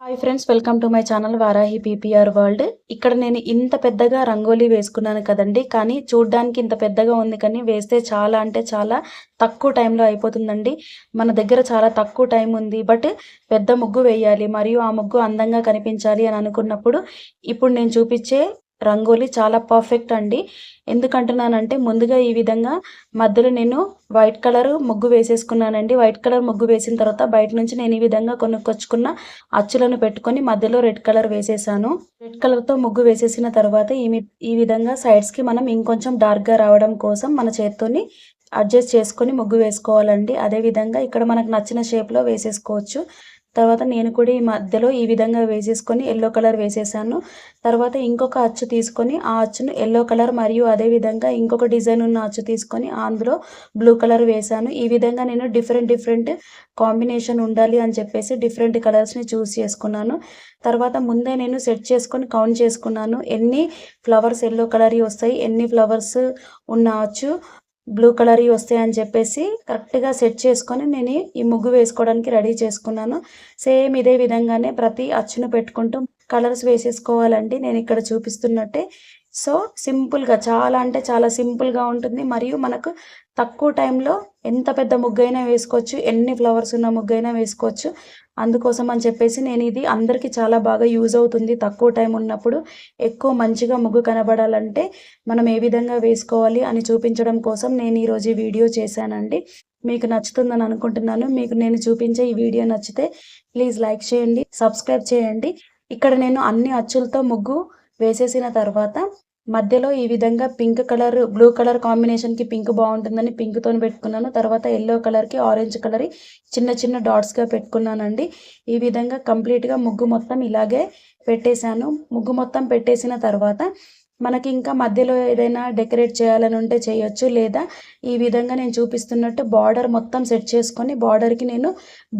Hi friends welcome to my channel Varahi PPR world ఇక్కడ నేను ఇంత పెద్దగా రంగోలీ వేసుకున్నాను కదండి కానీ చూడ్డానికి ఇంత పెద్దగా ఉంది కానీ వేస్తే చాలా అంటే చాలా తక్కువ టైంలో అయిపోతుందండి. మన దగ్గర చాలా తక్కువ టైం ఉంది బట్ పెద్ద ముగ్గు వేయాలి మరియు ఆ ముగ్గు అందంగా కనిపించాలి అని అనుకున్నప్పుడు ఇప్పుడు నేను చూపించే రంగోలీ చాలా పర్ఫెక్ట్ అండి. ఎందుకంటున్నానంటే ముందుగా ఈ విధంగా మధ్యలో నేను వైట్ కలర్ ముగ్గు వేసేసుకున్నానండి. వైట్ కలర్ ముగ్గు వేసిన తర్వాత బయట నుంచి నేను ఈ విధంగా కొనుక్కొచ్చుకున్న అచ్చులను పెట్టుకొని మధ్యలో రెడ్ కలర్ వేసేసాను. రెడ్ కలర్తో ముగ్గు వేసేసిన తర్వాత ఈ ఈ విధంగా సైడ్స్కి మనం ఇంకొంచెం డార్క్గా రావడం కోసం మన చేత్తోని అడ్జస్ట్ చేసుకొని ముగ్గు వేసుకోవాలండి. అదేవిధంగా ఇక్కడ మనకు నచ్చిన షేప్లో వేసేసుకోవచ్చు. తర్వాత నేను కూడా ఈ మధ్యలో ఈ విధంగా వేసేసుకొని ఎల్లో కలర్ వేసేసాను. తర్వాత ఇంకొక అచ్చు తీసుకొని ఆ అచ్చును ఎల్లో కలర్ మరియు అదే విధంగా ఇంకొక డిజైన్ ఉన్న అచ్చు తీసుకొని అందులో బ్లూ కలర్ వేసాను. ఈ విధంగా నేను డిఫరెంట్ డిఫరెంట్ కాంబినేషన్ ఉండాలి అని చెప్పేసి డిఫరెంట్ కలర్స్ని చూస్ చేసుకున్నాను. తర్వాత ముందే నేను సెట్ చేసుకొని కౌంట్ చేసుకున్నాను. ఎన్ని ఫ్లవర్స్ ఎల్లో కలర్ వస్తాయి ఎన్ని ఫ్లవర్స్ ఉన్న అచ్చు బ్లూ కలర్ వస్తాయని చెప్పేసి కరెక్ట్గా సెట్ చేసుకొని నేను ఈ ముగ్గు వేసుకోవడానికి రెడీ చేసుకున్నాను. సేమ్ ఇదే విధంగానే ప్రతి అచ్చును పెట్టుకుంటూ కలర్స్ వేసేసుకోవాలండి. నేను ఇక్కడ చూపిస్తున్నట్టే సో సింపుల్గా చాలా అంటే చాలా సింపుల్గా ఉంటుంది. మరియు మనకు తక్కువ టైంలో ఎంత పెద్ద ముగ్గైనా వేసుకోవచ్చు ఎన్ని ఫ్లవర్స్ ఉన్న ముగ్గైనా వేసుకోవచ్చు. అందుకోసం అని చెప్పేసి నేను ఇది అందరికీ చాలా బాగా యూజ్ అవుతుంది తక్కువ టైం ఉన్నప్పుడు. ఎక్కువ మంచిగా ముగ్గు కనబడాలంటే మనం ఏ విధంగా వేసుకోవాలి అని చూపించడం కోసం నేను ఈరోజు ఈ వీడియో చేశానండి. మీకు నచ్చుతుందని అనుకుంటున్నాను. మీకు నేను చూపించే ఈ వీడియో నచ్చితే ప్లీజ్ లైక్ చేయండి సబ్స్క్రైబ్ చేయండి. ఇక్కడ నేను అన్ని అచ్చులతో ముగ్గు వేసేసిన తర్వాత మధ్యలో ఈ విధంగా పింక్ కలర్ బ్లూ కలర్ కాంబినేషన్కి పింక్ బాగుంటుందని పింక్తో పెట్టుకున్నాను. తర్వాత ఎల్లో కలర్కి ఆరెంజ్ కలర్ చిన్న చిన్న డాట్స్గా పెట్టుకున్నానండి. ఈ విధంగా కంప్లీట్గా ముగ్గు మొత్తం ఇలాగే పెట్టేశాను. ముగ్గు మొత్తం పెట్టేసిన తర్వాత మనకి ఇంకా మధ్యలో ఏదైనా డెకరేట్ చేయాలని ఉంటే చేయొచ్చు. లేదా ఈ విధంగా నేను చూపిస్తున్నట్టు బార్డర్ మొత్తం సెట్ చేసుకొని బార్డర్కి నేను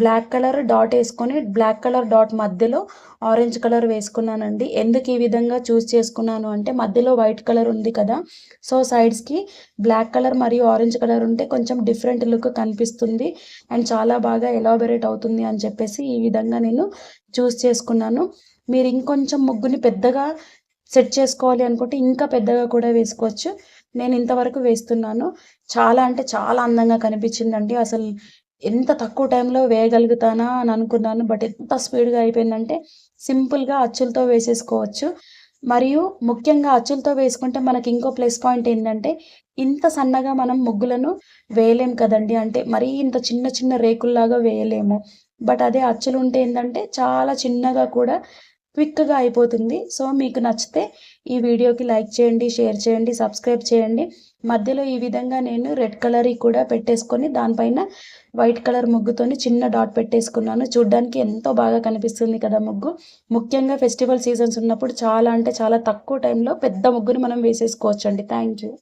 బ్లాక్ కలర్ డాట్ వేసుకొని బ్లాక్ కలర్ డాట్ మధ్యలో ఆరెంజ్ కలర్ వేసుకున్నానండి. ఎందుకు ఈ విధంగా చూస్ చేసుకున్నాను అంటే మధ్యలో వైట్ కలర్ ఉంది కదా సో సైడ్స్కి బ్లాక్ కలర్ మరియు ఆరెంజ్ కలర్ ఉంటే కొంచెం డిఫరెంట్ లుక్ కనిపిస్తుంది అండ్ చాలా బాగా ఎలాబరేట్ అవుతుంది అని చెప్పేసి ఈ విధంగా నేను చూస్ చేసుకున్నాను. మీరు ఇంకొంచెం ముగ్గుని పెద్దగా సెట్ చేసుకోవాలి అనుకుంటే ఇంకా పెద్దగా కూడా వేసుకోవచ్చు. నేను ఇంతవరకు వేస్తున్నాను. చాలా అంటే చాలా అందంగా కనిపించిందండి. అసలు ఎంత తక్కువ టైంలో వేయగలుగుతానా అని అనుకున్నాను. బట్ ఎంత స్పీడ్గా అయిపోయిందంటే సింపుల్గా అచ్చులతో వేసేసుకోవచ్చు. మరియు ముఖ్యంగా అచ్చులతో వేసుకుంటే మనకి ఇంకో ప్లస్ పాయింట్ ఏంటంటే ఇంత సన్నగా మనం ముగ్గులను వేయలేం కదండి. అంటే మరీ ఇంత చిన్న చిన్న రేకుల్లాగా వేయలేము. బట్ అదే అచ్చులు ఉంటే ఏంటంటే చాలా చిన్నగా కూడా క్విక్గా అయిపోతుంది. సో మీకు నచ్చితే ఈ వీడియోకి లైక్ చేయండి షేర్ చేయండి సబ్స్క్రైబ్ చేయండి. మధ్యలో ఈ విధంగా నేను రెడ్ కలర్ కూడా పెట్టేసుకొని దానిపైన వైట్ కలర్ ముగ్గుతోని చిన్న డాట్ పెట్టేసుకున్నాను. చూడ్డానికి ఎంతో బాగా కనిపిస్తుంది కదా ముగ్గు. ముఖ్యంగా ఫెస్టివల్ సీజన్స్ ఉన్నప్పుడు చాలా అంటే చాలా తక్కువ టైంలో పెద్ద ముగ్గుని మనం వేసేసుకోవచ్చు అండి థ్యాంక్ యూ.